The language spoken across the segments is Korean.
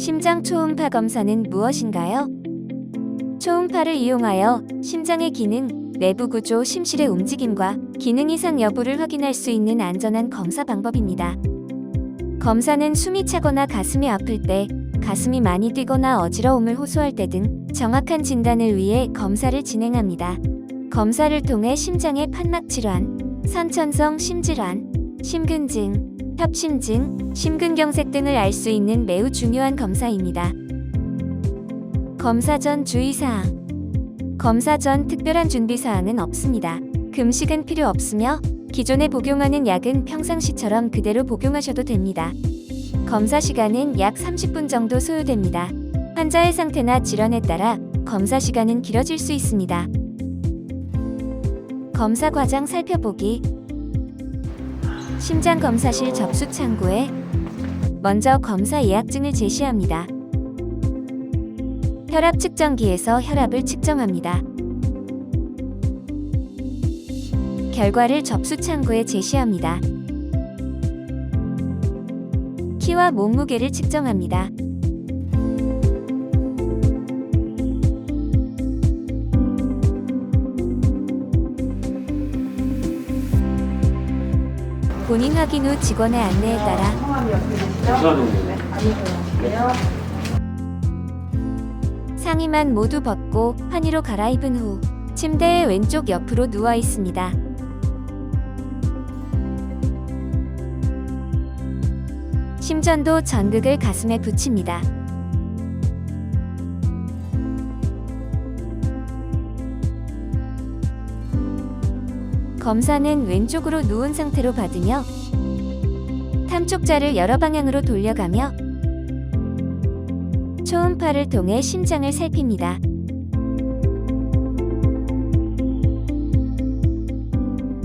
심장 초음파 검사는 무엇인가요? 초음파를 이용하여 심장의 기능, 내부 구조, 심실의 움직임과 기능 이상 여부를 확인할 수 있는 안전한 검사 방법입니다. 검사는 숨이 차거나 가슴이 아플 때, 가슴이 많이 뛰거나 어지러움을 호소할 때 등 정확한 진단을 위해 검사를 진행합니다. 검사를 통해 심장의 판막 질환, 선천성 심질환, 심근증, 협심증, 심근경색 등을 알 수 있는 매우 중요한 검사입니다. 검사 전 주의사항 검사 전 특별한 준비사항은 없습니다. 금식은 필요 없으며 기존에 복용하는 약은 평상시처럼 그대로 복용하셔도 됩니다. 검사 시간은 약 30분 정도 소요됩니다. 환자의 상태나 질환에 따라 검사 시간은 길어질 수 있습니다. 검사 과정 살펴보기 심장 검사실 접수 창구에 먼저 검사 예약증을 제시합니다. 혈압 측정기에서 혈압을 측정합니다. 결과를 접수 창구에 제시합니다. 키와 몸무게를 측정합니다. 본인 확인 후 직원의 안내에 따라. 상의만 모두 벗고 환희로 갈아입은 후 침대의 왼쪽 옆으로 누워 있습니다. 심전도 전극을 가슴에 붙입니다. 검사는 왼쪽으로 누운 상태로 받으며 탐촉자를 여러 방향으로 돌려가며 초음파를 통해 심장을 살핍니다.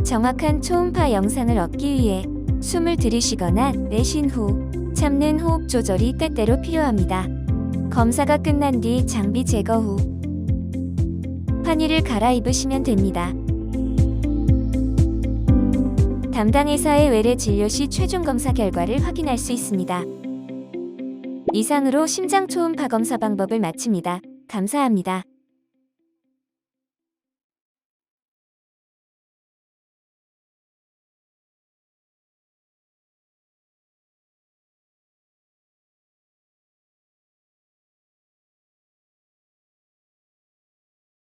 정확한 초음파 영상을 얻기 위해 숨을 들이쉬거나 내쉰 후 참는 호흡 조절이 때때로 필요합니다. 검사가 끝난 뒤 장비 제거 후 환희를 갈아입으시면 됩니다. 담당 의사의 외래 진료 시 최종 검사 결과를 확인할 수 있습니다. 이상으로 심장 초음파 검사 방법을 마칩니다. 감사합니다.